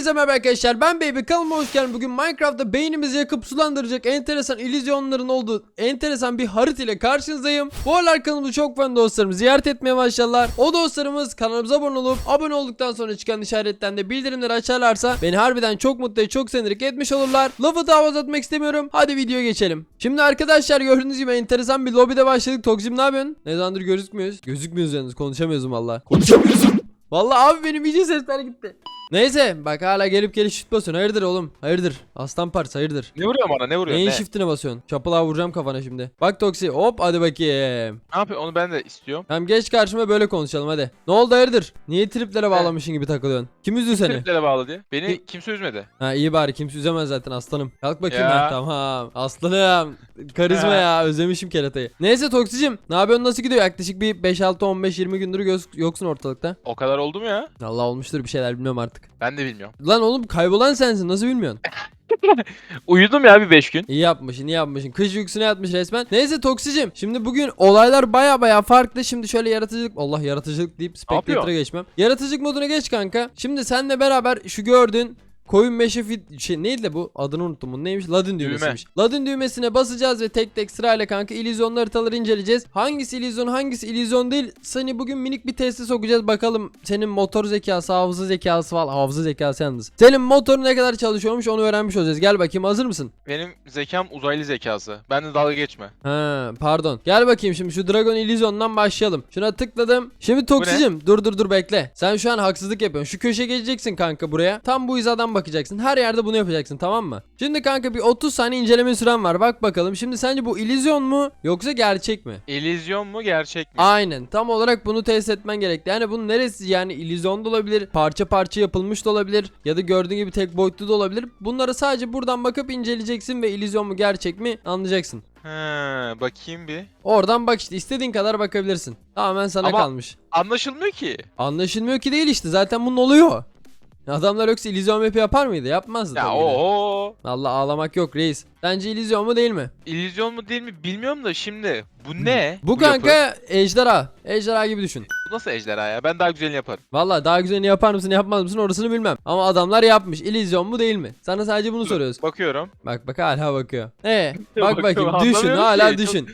Hepinize merhaba arkadaşlar ben Baby kanalıma hoş geldin. Bugün Minecraft'ta beynimizi yakıp sulandıracak enteresan illüzyonların olduğu enteresan bir harita ile karşınızdayım. Bu aralar kanalımızı çok fan dostlarım ziyaret etmeye başladılar. O dostlarımız kanalımıza abone olup abone olduktan sonra çıkan işaretten de bildirimleri açarlarsa beni harbiden çok mutlu ve çok sevindirip etmiş olurlar. Lafı daha uzatmak istemiyorum. Hadi videoya geçelim. Şimdi arkadaşlar gördüğünüz gibi enteresan bir lobide başladık. Toksim ne yapıyorsun? Ne zamandır gözükmüyoruz? Gözükmüyoruz yalnız konuşamıyoruz valla. Konuşamıyorsun. Vallahi abi benim iyice sesler gitti. Neyse bak hala gelip gelip shift basıyorsun. Hayırdır oğlum? Hayırdır? Aslan parça hayırdır? Ne vuruyor bana ne vuruyor Neyin ne? shiftine basıyorsun? Çapılağa vuracağım kafana şimdi. Bak Toksi hop hadi bakayım. Ne yapıyor onu ben de istiyorum. Tamam geç karşıma böyle konuşalım hadi. Ne oldu hayırdır? Niye triplere bağlamışın gibi takılıyorsun? Kim üzdü seni? Triplere bağlı diye. Beni Kim- kimse üzmedi. Ha iyi bari kimse üzemez zaten aslanım. Kalk bakayım Ya. ha tamam. Aslanım. Karizma ya özlemişim keratayı. Neyse Toksicim ne yapıyorsun nasıl gidiyor? Yaklaşık bir 5 6 15 20 gündür göz yoksun ortalıkta. O kadar oldu mu ya? Allah olmuştur bir şeyler bilmiyorum artık. Ben de bilmiyorum. Lan oğlum kaybolan sensin nasıl bilmiyorsun? Uyudum ya bir 5 gün. İyi yapmışsın iyi yapmışsın. Kış uykusuna yatmış resmen. Neyse Toksicim. Şimdi bugün olaylar baya baya farklı. Şimdi şöyle yaratıcılık. Allah yaratıcılık deyip yapıyor? geçmem. Yaratıcılık moduna geç kanka. Şimdi senle beraber şu gördüğün Koyun meşe fit şey neydi de bu adını unuttum bunun neymiş Ladin Düğme. düğmesiymiş. Ladin düğmesine basacağız ve tek tek sırayla kanka illüzyonlu haritaları inceleyeceğiz. Hangisi illüzyon hangisi illüzyon değil seni bugün minik bir teste sokacağız bakalım senin motor zekası hafıza zekası falan hafıza zekası yalnız. Senin motorun ne kadar çalışıyormuş onu öğrenmiş olacağız gel bakayım hazır mısın? Benim zekam uzaylı zekası. Ben de dalga geçme. Ha pardon. Gel bakayım şimdi şu Dragon Illusion'dan başlayalım. Şuna tıkladım. Şimdi Toksicim dur dur dur bekle. Sen şu an haksızlık yapıyorsun. Şu köşeye geleceksin kanka buraya. Tam bu hizadan bakacaksın. Her yerde bunu yapacaksın tamam mı? Şimdi kanka bir 30 saniye inceleme süren var. Bak bakalım. Şimdi sence bu illüzyon mu yoksa gerçek mi? İllüzyon mu gerçek mi? Aynen. Tam olarak bunu test etmen gerekli. Yani bunun neresi yani illüzyon da olabilir, parça parça yapılmış da olabilir ya da gördüğün gibi tek boyutlu da olabilir. Bunları sadece buradan bakıp inceleyeceksin ve illüzyon mu gerçek mi anlayacaksın. He, bakayım bir. Oradan bak işte istediğin kadar bakabilirsin. Tamamen sana Ama- kalmış. Anlaşılmıyor ki. Anlaşılmıyor ki değil işte zaten bunun oluyor. Adamlar yoksa illüzyon map'i yapar mıydı? Yapmazdı Ya tabii ki de. o Vallahi ağlamak yok reis. Sence illüzyon mu değil mi? illüzyon mu değil mi bilmiyorum da şimdi. Bu ne? Bu, yapı? kanka ejderha. Ejderha gibi düşün. Bu nasıl ejderha ya? Ben daha güzelini yaparım. Vallahi daha güzelini yapar mısın yapmaz mısın orasını bilmem. Ama adamlar yapmış. İllüzyon mu değil mi? Sana sadece bunu soruyoruz. Bakıyorum. Bak bak hala bakıyor. Ee, bak Bakıyorum, bakayım düşün anlamıyorum hala ki. düşün.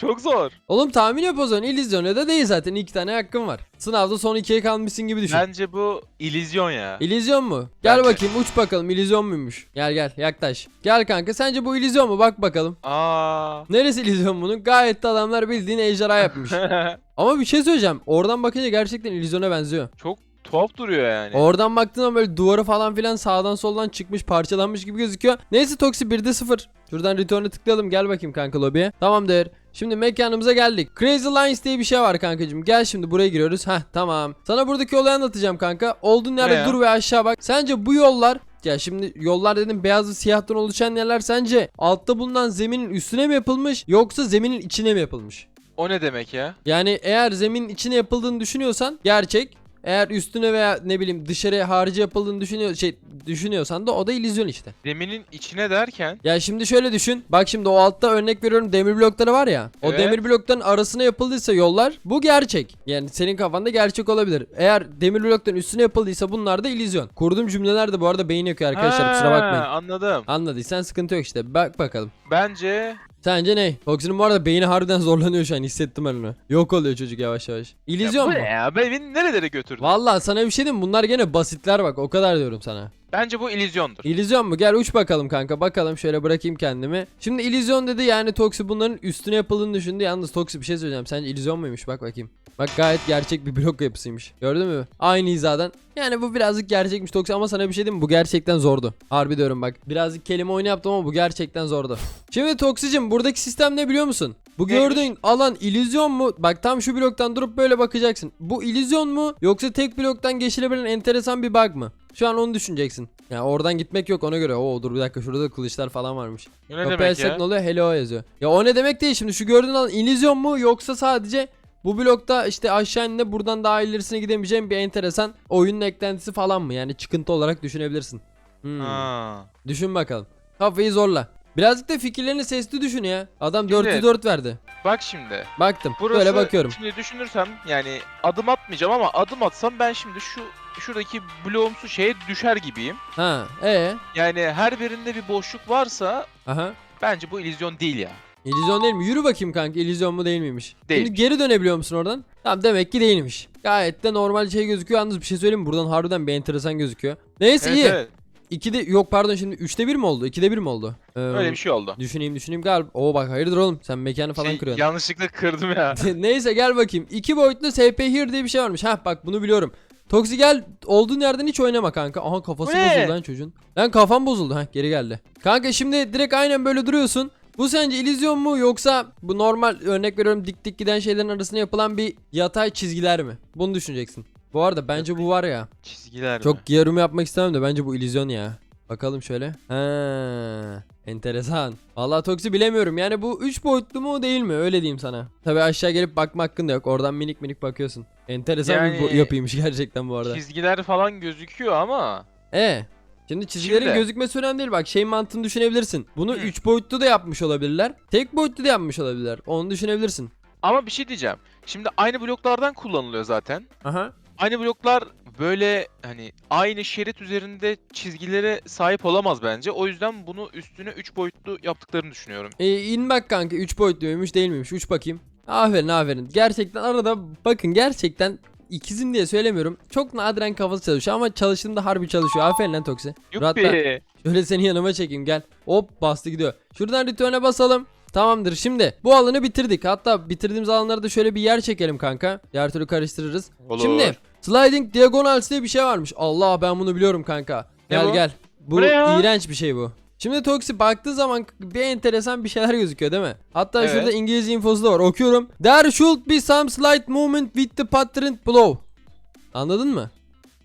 Çok zor. Oğlum tahmin yap o zaman illüzyon ya da değil zaten iki tane hakkın var. Sınavda son ikiye kalmışsın gibi düşün. Bence bu illüzyon ya. İllüzyon mu? Gel Bence. bakayım uç bakalım illüzyon muymuş? Gel gel yaklaş. Gel kanka sence bu illüzyon mu? Bak bakalım. Aa. Neresi illüzyon bunun? Gayet de adamlar bildiğin ejderha yapmış. Ama bir şey söyleyeceğim. Oradan bakınca gerçekten illüzyona benziyor. Çok tuhaf duruyor yani. Oradan baktığın zaman böyle duvarı falan filan sağdan soldan çıkmış parçalanmış gibi gözüküyor. Neyse Toksi 1'de 0. Şuradan return'e tıklayalım gel bakayım kanka lobiye. Tamamdır. Şimdi mekanımıza geldik. Crazy Lines diye bir şey var kankacığım. Gel şimdi buraya giriyoruz. Heh tamam. Sana buradaki olayı anlatacağım kanka. Olduğun yerde dur ve aşağı bak. Sence bu yollar ya şimdi yollar dedim beyaz ve siyahtan oluşan yerler sence altta bulunan zeminin üstüne mi yapılmış yoksa zeminin içine mi yapılmış? O ne demek ya? Yani eğer zeminin içine yapıldığını düşünüyorsan gerçek. Eğer üstüne veya ne bileyim dışarı harici yapıldığını düşünüyor şey düşünüyorsan da o da illüzyon işte. Zeminin içine derken Ya şimdi şöyle düşün. Bak şimdi o altta örnek veriyorum demir blokları var ya. O Evet. demir blokların arasına yapıldıysa yollar bu gerçek. Yani senin kafanda gerçek olabilir. Eğer demir blokların üstüne yapıldıysa bunlar da illüzyon. Kurduğum cümleler de bu arada beyin yakıyor arkadaşlar kusura Ha, bakmayın. Anladım. Anladıysan sıkıntı yok işte. Bak bakalım. Bence Sence ne? Fox'un bu arada beyni harbiden zorlanıyor şu an hissettim ben onu. Yok oluyor çocuk yavaş yavaş. İllüzyon ya mu? bu ne ya? Ben- Beni nerelere götürdün? Vallahi sana bir şey diyeyim mi? bunlar gene basitler bak o kadar diyorum sana. Bence bu illüzyondur. İllüzyon mu? Gel uç bakalım kanka bakalım şöyle bırakayım kendimi. Şimdi illüzyon dedi yani Toksi bunların üstüne yapıldığını düşündü. Yalnız Toksi bir şey söyleyeceğim. Sence illüzyon muymuş? Bak bakayım. Bak gayet gerçek bir blok yapısıymış. Gördün mü? Aynı hizadan. Yani bu birazcık gerçekmiş Toksi ama sana bir şey diyeyim mi? Bu gerçekten zordu. Harbi diyorum bak. Birazcık kelime oyunu yaptım ama bu gerçekten zordu. Şimdi Toksicim buradaki sistem ne biliyor musun? Bu Neymiş? gördüğün alan illüzyon mu? Bak tam şu bloktan durup böyle bakacaksın. Bu illüzyon mu? Yoksa tek bloktan geçilebilen enteresan bir bug mı? Şu an onu düşüneceksin. Ya oradan gitmek yok ona göre. Oo dur bir dakika şurada da kılıçlar falan varmış. Ne Kapı demek ya? ne oluyor? Hello yazıyor. Ya o ne demek değil şimdi şu gördüğün alan illüzyon mu yoksa sadece bu blokta işte aşağı ininde buradan daha ilerisine gidemeyeceğim bir enteresan oyunun eklentisi falan mı? Yani çıkıntı olarak düşünebilirsin. Hmm. Ha. Düşün bakalım. Kafayı zorla. Birazcık da fikirlerini sesli düşün ya. Adam Şimdi- 4'lü 4 verdi. Bak şimdi. Baktım. Burası Böyle bakıyorum. Şimdi düşünürsem yani adım atmayacağım ama adım atsam ben şimdi şu şuradaki bloğumsu şeye düşer gibiyim. Ha, e, Yani her birinde bir boşluk varsa aha. bence bu illüzyon değil ya. İllüzyon değil mi? Yürü bakayım kanka illüzyon mu değil miymiş? Şimdi Değilmiş. geri dönebiliyor musun oradan? Tamam demek ki değilmiş. Gayet de normal şey gözüküyor. Yalnız bir şey söyleyeyim mi? Buradan harbiden bir enteresan gözüküyor. Neyse Evet, iyi. evet. 2'de yok pardon şimdi 3'te 1 mi oldu? 2'de 1 mi oldu? Ee, Öyle bir şey oldu. Düşüneyim düşüneyim galiba. Oo bak hayırdır oğlum sen mekanı falan Şey, kırıyorsun. yanlışlıkla kırdım ya. Neyse gel bakayım. 2 boyutlu SP Here diye bir şey varmış. Heh bak bunu biliyorum. Toksi gel olduğun yerden hiç oynama kanka. Aha kafası ne? bozuldu lan çocuğun. Lan kafam bozuldu. Heh geri geldi. Kanka şimdi direkt aynen böyle duruyorsun. Bu sence illüzyon mu yoksa bu normal örnek veriyorum dik dik giden şeylerin arasında yapılan bir yatay çizgiler mi? Bunu düşüneceksin. Bu arada bence bu var ya. Çizgiler mi? Çok yorum yapmak istemem de bence bu illüzyon ya. Bakalım şöyle. Ha, enteresan. Vallahi Toksi bilemiyorum. Yani bu 3 boyutlu mu değil mi? Öyle diyeyim sana. Tabi aşağı gelip bakma hakkın da yok. Oradan minik minik bakıyorsun. Enteresan bir bu- Yani- yapıymış gerçekten bu arada. Çizgiler falan gözüküyor ama E. Şimdi çizgilerin Şimdi- gözükmesi önemli değil. Bak şey mantığını düşünebilirsin. Bunu Hı. 3 boyutlu da yapmış olabilirler. Tek boyutlu da yapmış olabilirler. Onu düşünebilirsin. ama bir şey diyeceğim. Şimdi aynı bloklardan kullanılıyor zaten. Aha. Aynı bloklar böyle hani aynı şerit üzerinde çizgilere sahip olamaz bence. O yüzden bunu üstüne 3 boyutlu yaptıklarını düşünüyorum. E, in bak kanka 3 boyutlu muymuş değil miymiş? Uç bakayım. Aferin aferin. Gerçekten arada bakın gerçekten ikizim diye söylemiyorum. Çok nadiren kafası çalışıyor ama çalıştığında harbi çalışıyor. Aferin lan Toksi. Yuppi. şöyle seni yanıma çekeyim gel. Hop bastı gidiyor. Şuradan return'e basalım. Tamamdır şimdi bu alanı bitirdik. Hatta bitirdiğimiz alanları da şöyle bir yer çekelim kanka. Diğer türlü karıştırırız. Olur. Şimdi sliding diagonals diye bir şey varmış. Allah ben bunu biliyorum kanka. Ne Gel bu? gel. Bu, Bu ne ya? iğrenç bir şey bu. Şimdi Toksi baktığı zaman bir enteresan bir şeyler gözüküyor değil mi? Hatta Evet. şurada İngilizce infosu da var. Okuyorum. There should be some slight movement with the pattern below. Anladın mı?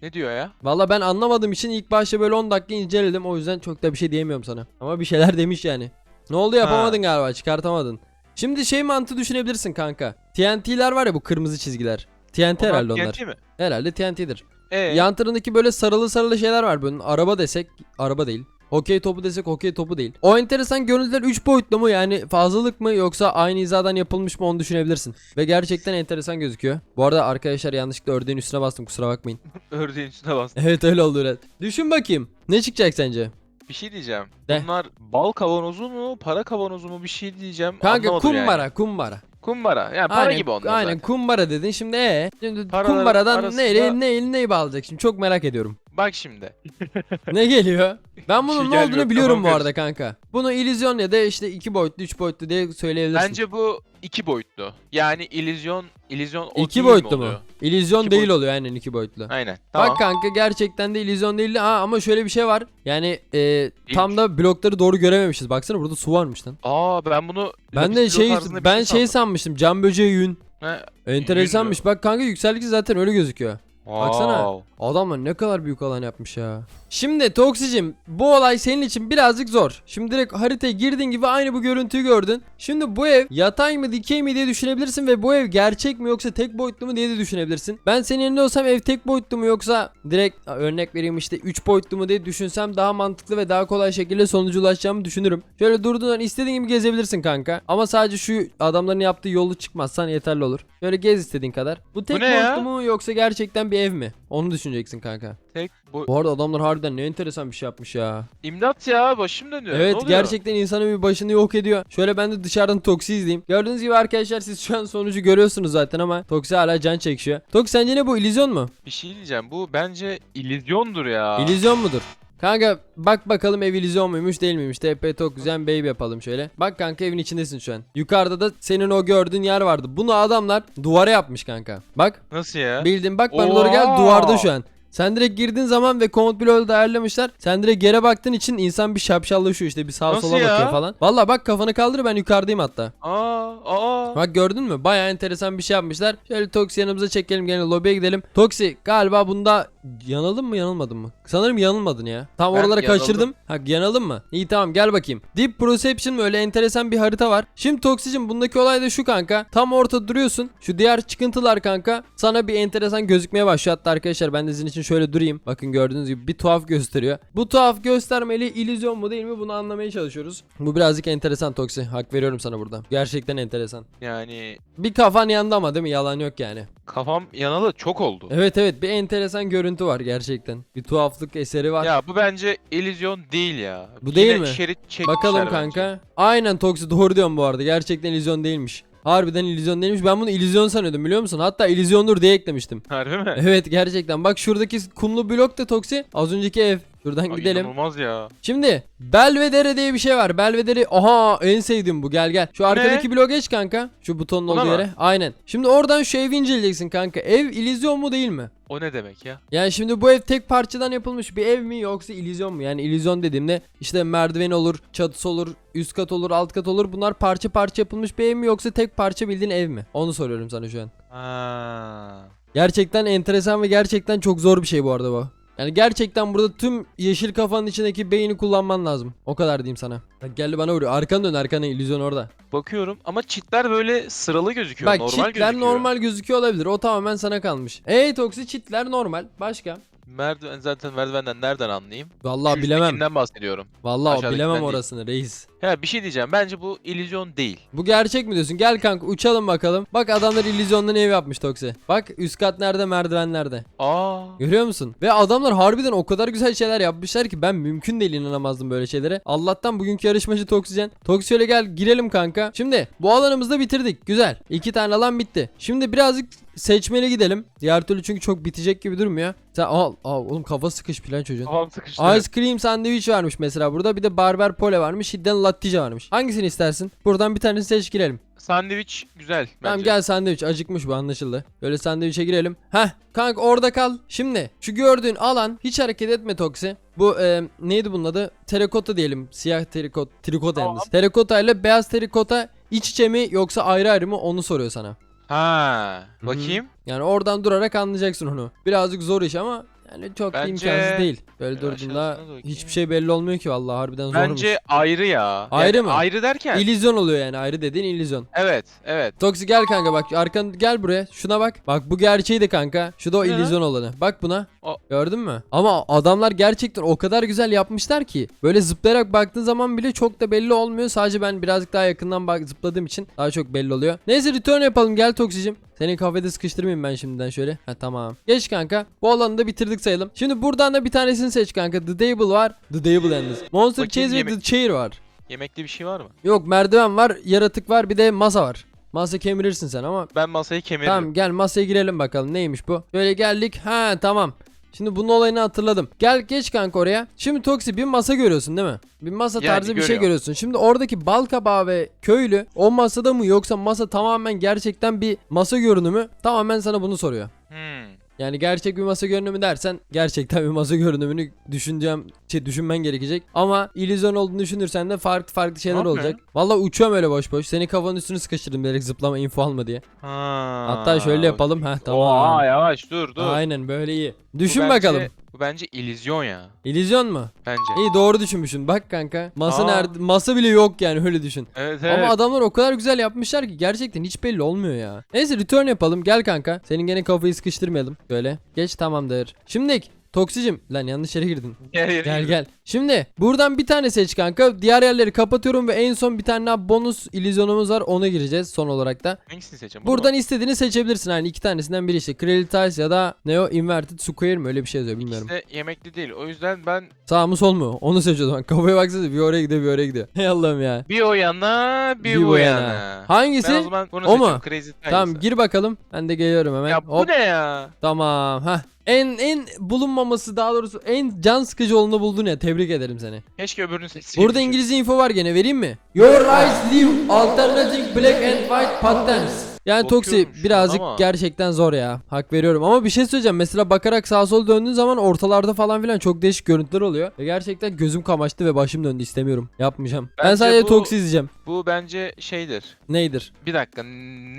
Ne diyor ya? Valla ben anlamadığım için ilk başta böyle 10 dakika inceledim. O yüzden çok da bir şey diyemiyorum sana. Ama bir şeyler demiş yani. Ne oldu yapamadın galiba çıkartamadın. Şimdi şey mantığı düşünebilirsin kanka. TNT'ler var ya bu kırmızı çizgiler. TNT herhalde Onlar onlar. TNT mi? Herhalde TNT'dir. Ee, Yan tarafındaki böyle sarılı sarılı şeyler var. Böyle araba desek araba değil. Hokey topu desek hokey topu değil. O enteresan görüntüler 3 boyutlu mu yani fazlalık mı yoksa aynı hizadan yapılmış mı onu düşünebilirsin. Ve gerçekten enteresan gözüküyor. Bu arada arkadaşlar yanlışlıkla ördeğin üstüne bastım kusura bakmayın. ördeğin üstüne bas. Evet öyle oldu evet. Düşün bakayım. Ne çıkacak sence? Bir şey diyeceğim. De. Bunlar bal kavanozu mu, para kavanozu mu bir şey diyeceğim. Kanka Anlamadım kumbara yani. kumbara. Kumbara. Yani para aynen, gibi onlar Aynen zaten. kumbara dedin şimdi ee. Şimdi Paraların kumbaradan arasında- neyle neyle neyi bağlayacak şimdi çok merak ediyorum. Bak şimdi. ne geliyor? Ben bunun şey ne olduğunu biliyorum bu kafam arada kanka. Bunu illüzyon ya da işte iki boyutlu, üç boyutlu diye söyleyebilirsin. Bence bu iki boyutlu. Yani illüzyon, illüzyon o iki değil boyutlu mi mu? oluyor? İllüzyon İki değil boyutlu. oluyor aynen iki boyutlu. Aynen. Tamam. Bak kanka gerçekten de illüzyon değil. Ha ama şöyle bir şey var. Yani e, tam da blokları doğru görememişiz. Baksana burada su varmış lan. Aa ben bunu Ben de Lapis şey tarzında bir ben şey sandım. sanmıştım. Cam böceği yün. He, Enteresanmış. Bak kanka yükseldikçe zaten öyle gözüküyor. Baksana. wow. Adamlar ne kadar büyük alan yapmış ya. Şimdi Toksicim bu olay senin için birazcık zor. Şimdi direkt haritaya girdiğin gibi aynı bu görüntüyü gördün. Şimdi bu ev yatay mı dikey mi diye düşünebilirsin ve bu ev gerçek mi yoksa tek boyutlu mu diye de düşünebilirsin. Ben senin yerinde olsam ev tek boyutlu mu yoksa direkt örnek vereyim işte 3 boyutlu mu diye düşünsem daha mantıklı ve daha kolay şekilde sonuca ulaşacağımı düşünürüm. Şöyle durduğun istediğin gibi gezebilirsin kanka. Ama sadece şu adamların yaptığı yolu çıkmazsan yeterli olur. Şöyle gez istediğin kadar. Bu tek ya? boyutlu mu yoksa gerçekten bir ev mi? Onu düşüneceksin kanka. Tek bu Bu arada adamlar harbiden ne enteresan bir şey yapmış ya. imdat ya başım dönüyor. Evet gerçekten insanın bir başını yok ediyor. Şöyle ben de dışarıdan Toksi izleyeyim. Gördüğünüz gibi arkadaşlar siz şu an sonucu görüyorsunuz zaten ama Toksi hala can çekişiyor. Toksi sence ne bu illüzyon mu? Bir şey diyeceğim. Bu bence illüzyondur ya. İllüzyon mudur? Kanka bak bakalım ev illüzyon muymuş değil miymiş. TP Tok güzel baby yapalım şöyle. Bak kanka evin içindesin şu an. Yukarıda da senin o gördüğün yer vardı. Bunu adamlar duvara yapmış kanka. Bak Nasıl ya? Bildin bak bana doğru gel duvarda şu an. Sen direkt girdiğin zaman ve komut bloğu da ayarlamışlar. Sen direkt geri baktığın için insan bir şapşallaşıyor işte bir sağa Nasıl sola ya? bakıyor falan. Valla bak kafanı kaldır ben yukarıdayım hatta. Aa, aa. Bak gördün mü? Baya enteresan bir şey yapmışlar. Şöyle Toksi yanımıza çekelim gene lobiye gidelim. Toksi galiba bunda yanıldın mı yanılmadın mı? Sanırım yanılmadın ya. Tam Ben oralara yanıldım. kaçırdım. Ha yanıldın mı? İyi tamam gel bakayım. Deep Perception öyle enteresan bir harita var. Şimdi Toksi'cim bundaki olay da şu kanka. Tam ortada duruyorsun. Şu diğer çıkıntılar kanka sana bir enteresan gözükmeye başlıyor. Hatta arkadaşlar ben de sizin için şöyle durayım. Bakın gördüğünüz gibi bir tuhaf gösteriyor. Bu tuhaf göstermeli illüzyon mu değil mi bunu anlamaya çalışıyoruz. Bu birazcık enteresan Toksi. Hak veriyorum sana burada. Gerçekten enteresan. Yani Bir kafan yandı ama değil mi? Yalan yok yani. Kafam yanalı çok oldu. Evet evet bir enteresan görüntü var gerçekten. Bir tuhaflık eseri var. Ya bu bence illüzyon değil ya. Bu Yine değil mi? Şerit çekmişler Bakalım bence. kanka. Aynen Toksi doğru diyorum bu arada. Gerçekten illüzyon değilmiş. Harbiden illüzyon değilmiş. Ben bunu illüzyon sanıyordum biliyor musun? Hatta illüzyondur diye eklemiştim. Harbi mi? Evet gerçekten. Bak şuradaki kumlu blok da Toksi. Az önceki ev. Şuradan Ay, gidelim. İnanılmaz ya. Şimdi Belvedere diye bir şey var. Belvedere aha en sevdiğim bu. Gel gel. Şu arkadaki bloğa geç kanka. Şu butonun Buna olduğu yere. Aynen. Şimdi oradan şu evi inceleyeceksin kanka. Ev illüzyon mu değil mi? O ne demek ya? Yani şimdi bu ev tek parçadan yapılmış bir ev mi yoksa illüzyon mu? Yani illüzyon dediğimde işte merdiven olur, çatısı olur, üst kat olur, alt kat olur. Bunlar parça parça yapılmış bir ev mi yoksa tek parça bildiğin ev mi? Onu soruyorum sana şu an. Ha. Gerçekten enteresan ve gerçekten çok zor bir şey bu arada bu. Yani gerçekten burada tüm yeşil kafanın içindeki beyni kullanman lazım. O kadar diyeyim sana. Bak geldi bana vuruyor. Arkanı dön arkana illüzyon orada. Bakıyorum ama çitler böyle sıralı gözüküyor. Bak normal çitler gözüküyor. normal gözüküyor olabilir. O tamamen sana kalmış. Ey toksi çitler normal. Başka? Merdiven zaten merdivenden nereden anlayayım? Vallahi bilemem. bahsediyorum. Vallahi Aşağıdakinden bilemem değil. orasını reis. Ya bir şey diyeceğim. Bence bu illüzyon değil. Bu gerçek mi diyorsun? Gel kanka uçalım bakalım. Bak adamlar illüzyondan ev yapmış Toksi. Bak üst kat nerede merdiven nerede. Aa. Görüyor musun? Ve adamlar harbiden o kadar güzel şeyler yapmışlar ki ben mümkün değil inanamazdım böyle şeylere. Allah'tan bugünkü yarışmacı Toksijen. Toksi şöyle gel girelim kanka. Şimdi bu alanımızı da bitirdik. Güzel. İki tane alan bitti. Şimdi birazcık seçmeli gidelim. Diğer türlü çünkü çok bitecek gibi durmuyor. Sen al, al oğlum kafa sıkış plan çocuğun. Kafam sıkıştı. Ice cream sandviç varmış mesela burada. Bir de barber pole varmış. Hidden lattice varmış. Hangisini istersin? Buradan bir tanesini seç girelim. Sandviç güzel bence. Tamam gel sandviç acıkmış bu anlaşıldı. Böyle sandviçe girelim. Heh kanka orada kal. Şimdi şu gördüğün alan hiç hareket etme Toksi. Bu e, neydi bunun adı? Terakota diyelim. Siyah terikot, trikota Tamam. yalnız. Terakota ile beyaz terikota iç içe mi yoksa ayrı ayrı mı onu soruyor sana. Ha. Bakayım. Yani oradan durarak anlayacaksın onu. Birazcık zor iş ama yani çok da Bence- imkansız değil. Böyle Bir durduğunda aşağısına da bakayım. hiçbir şey belli olmuyor ki vallahi harbiden zormuş. Bence ayrı ya. Ayrı Yani mı? Ayrı derken. İllüzyon oluyor yani ayrı dediğin illüzyon. evet, evet. Toksi gel kanka bak arkan gel buraya şuna bak. Bak bu gerçeğiydi kanka. Şu da o Ne? illüzyon olanı. Bak buna. O- Gördün mü? Ama adamlar gerçekten o kadar güzel yapmışlar ki. Böyle zıplayarak baktığın zaman bile çok da belli olmuyor. Sadece ben birazcık daha yakından bak zıpladığım için daha çok belli oluyor. Neyse return yapalım gel Toksicim. Seni kafede sıkıştırmayayım ben şimdiden şöyle. Ha tamam. Geç kanka. Bu alanı da bitirdik sayalım. Şimdi buradan da bir tanesini seç kanka. The Table var. The Table yalnız. Monster Bakayım Chase ve The Chair var. Yemekli bir şey var mı? Yok merdiven var, yaratık var, bir de masa var. Masa kemirirsin sen ama Ben masayı kemeririm. Tamam gel masaya girelim bakalım neymiş bu. Böyle geldik. Ha tamam. Şimdi bunun olayını hatırladım. Gel geç kanka oraya. Şimdi Toksi bir masa görüyorsun değil mi? Bir masa Yani tarzı bir şey görüyorum. görüyorsun. Şimdi oradaki bal kabağı ve köylü o masada mı yoksa masa tamamen gerçekten bir masa görünümü? Tamamen sana bunu soruyor. Hmm. Yani gerçek bir masa görünümü dersen gerçekten bir masa görünümünü düşüneceğim şey düşünmen gerekecek. Ama illüzyon olduğunu düşünürsen de farklı farklı şeyler Okey. olacak. Vallahi uçuyorum öyle boş boş. Senin kafanın üstünü sıkıştırdım bilerek zıplama info alma diye. Ha. Hatta şöyle yapalım. Ha tamam. Oha yavaş dur dur. Aynen böyle iyi. Düşün bence- bakalım. Bu bence illüzyon ya. İllüzyon mu? Bence. İyi doğru düşünmüşsün. Bak kanka. Masa Aa. nerede? Masa bile yok yani öyle düşün. Evet evet. Ama adamlar o kadar güzel yapmışlar ki gerçekten hiç belli olmuyor ya. Neyse return yapalım. Gel kanka. Senin gene kafayı sıkıştırmayalım. Böyle. Geç tamamdır. Şimdi Toksicim. Lan yanlış yere girdin. Gel gel. Gel gel. Şimdi buradan bir tane seç kanka. Diğer yerleri kapatıyorum ve en son bir tane daha bonus illüzyonumuz var. Ona gireceğiz son olarak da. Hangisini seçeceğim? Buradan mu? istediğini seçebilirsin. Yani iki tanesinden biri işte. Kralitas ya da ne o? Inverted Square mi? Öyle bir şey yazıyor bilmiyorum. De yemekli değil. O yüzden ben Sağ mı sol mu? Onu seç o zaman. Kafaya baksana bir oraya gidiyor bir oraya gidiyor. Hey Allah'ım ya. bir o yana bir, Bir bu yana. yana. Hangisi? Ben o zaman bunu O mu? seçiyorum. Crazy Times. Tamam gir bakalım. Ben de geliyorum hemen. Ya bu Hop. ne ya? Tamam. Hah. En en bulunmaması daha doğrusu en can sıkıcı olanı buldun ya. Tebrik ederim seni. Keşke öbürünü seçseydim. Burada İngilizce info var gene vereyim mi? Your eyes leave alternating black and white patterns. Yani Toksi Bakıyorum şu an birazcık ama. gerçekten zor ya. Hak veriyorum ama bir şey söyleyeceğim. Mesela bakarak sağa sola döndüğün zaman ortalarda falan filan çok değişik görüntüler oluyor. Ve gerçekten gözüm kamaştı ve başım döndü istemiyorum. Yapmayacağım. ben Bence sadece bu- Toksi izleyeceğim. Bu bence şeydir. Neydir? Bir dakika.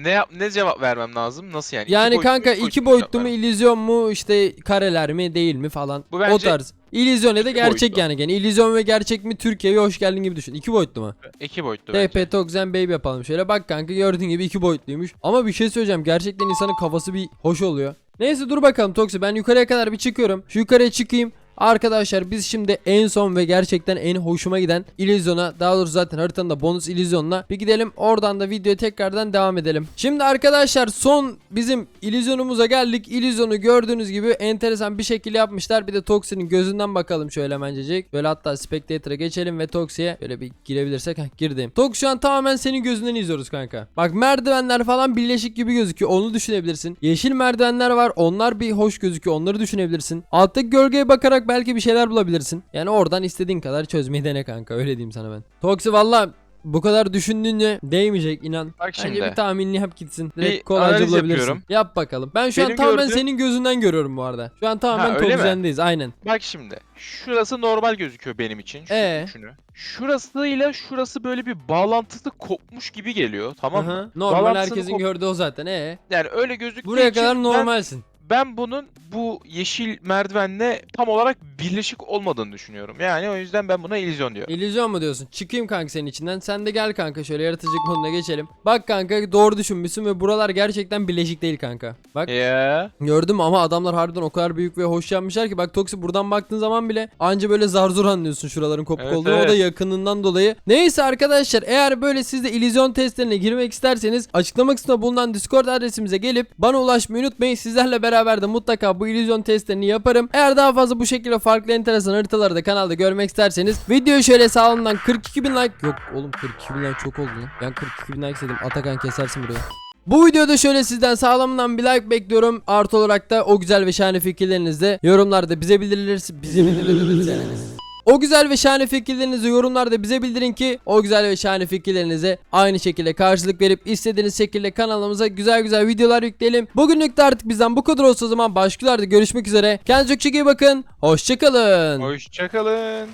Ne yap ne cevap vermem lazım? Nasıl yani? İki Yani boyutlu, kanka üç iki boyutlu cevap mu vermem. illüzyon mu işte kareler mi değil mi falan. Bu o bence tarz. İllüzyon ya da iki gerçek boyutlu. yani gene. İllüzyon ve gerçek mi Türkiye'ye hoş geldin gibi düşün. İki boyutlu mu? İki boyutlu bence. TP Toxen Baby yapalım. Şöyle bak kanka gördüğün gibi iki boyutluymuş. Ama bir şey söyleyeceğim. Gerçekten insanın kafası bir hoş oluyor. Neyse dur bakalım Toxi ben yukarıya kadar bir çıkıyorum. Şu yukarıya çıkayım. Arkadaşlar biz şimdi en son ve gerçekten en hoşuma giden illüzyona daha doğrusu zaten haritanın da bonus illüzyonuna bir gidelim. Oradan da videoya tekrardan devam edelim. Şimdi arkadaşlar son bizim illüzyonumuza geldik. İllüzyonu gördüğünüz gibi enteresan bir şekilde yapmışlar. Bir de Toxi'nin gözünden bakalım şöyle hemencecik. Böyle hatta Spectator'a geçelim ve Toxi'ye böyle bir girebilirsek. Heh, girdim. Tox şu an tamamen senin gözünden izliyoruz kanka. Bak merdivenler falan birleşik gibi gözüküyor. Onu düşünebilirsin. Yeşil merdivenler var. Onlar bir hoş gözüküyor. Onları düşünebilirsin. Alttaki gölgeye bakarak belki bir şeyler bulabilirsin. Yani oradan istediğin kadar çözmeyi dene kanka. Öyle diyeyim sana ben. Toxi valla bu kadar düşündüğünce değmeyecek inan. Bak Bence şimdi. bir tahminini yap gitsin. Bir Direkt kolayca analiz bulabilirsin. yapıyorum. Yap bakalım. Ben şu an Benim tamamen gördüğüm- senin gözünden görüyorum bu arada. Şu an tamamen Ha? Toxi'ndeyiz. Aynen. Bak şimdi. Şurası normal gözüküyor benim için. Şu Ee? üçünü. Şurasıyla şurası böyle bir bağlantısı kopmuş gibi geliyor. Tamam mı? Normal herkesin gördüğü o zaten. Ee, Yani öyle gözüktüğü buraya kadar normalsin. Ben bunun bu yeşil merdivenle tam olarak birleşik olmadığını düşünüyorum. Yani o yüzden ben buna illüzyon diyorum. İllüzyon mu diyorsun? Çıkayım kanka senin içinden. Sen de gel kanka şöyle yaratıcılık moduna geçelim. Bak kanka doğru düşünmüşsün ve buralar gerçekten birleşik değil kanka. Bak Ya. gördüm ama adamlar harbiden o kadar büyük ve hoş yapmışlar ki bak Toksi buradan baktığın zaman bile anca böyle zar zor anlıyorsun şuraların kopuk Evet, olduğunu. O da evet. yakınından dolayı. Neyse arkadaşlar eğer böyle siz de illüzyon testlerine girmek isterseniz açıklama kısmında bulunan Discord adresimize gelip bana ulaşmayı unutmayın. Sizlerle beraber de mutlaka bu illüzyon testlerini yaparım. Eğer daha fazla bu şekilde farklı enteresan haritaları da kanalda görmek isterseniz videoyu şöyle sağlamdan 42 bin like yok oğlum 42 bin like çok oldu lan. Ben 42 bin like istedim Atakan kesersin buraya. Bu videoda şöyle sizden sağlamından bir like bekliyorum. Artı olarak da o güzel ve şahane fikirlerinizde yorumlarda bize bildirilirse bize bildirilirse. O güzel ve şahane fikirlerinizi yorumlarda bize bildirin ki o güzel ve şahane fikirlerinize aynı şekilde karşılık verip istediğiniz şekilde kanalımıza güzel güzel videolar yükleyelim. Bugünlük de artık bizden bu kadar olsa o zaman başkalarda görüşmek üzere. Kendinize çok iyi bakın. Hoşçakalın. Hoşçakalın.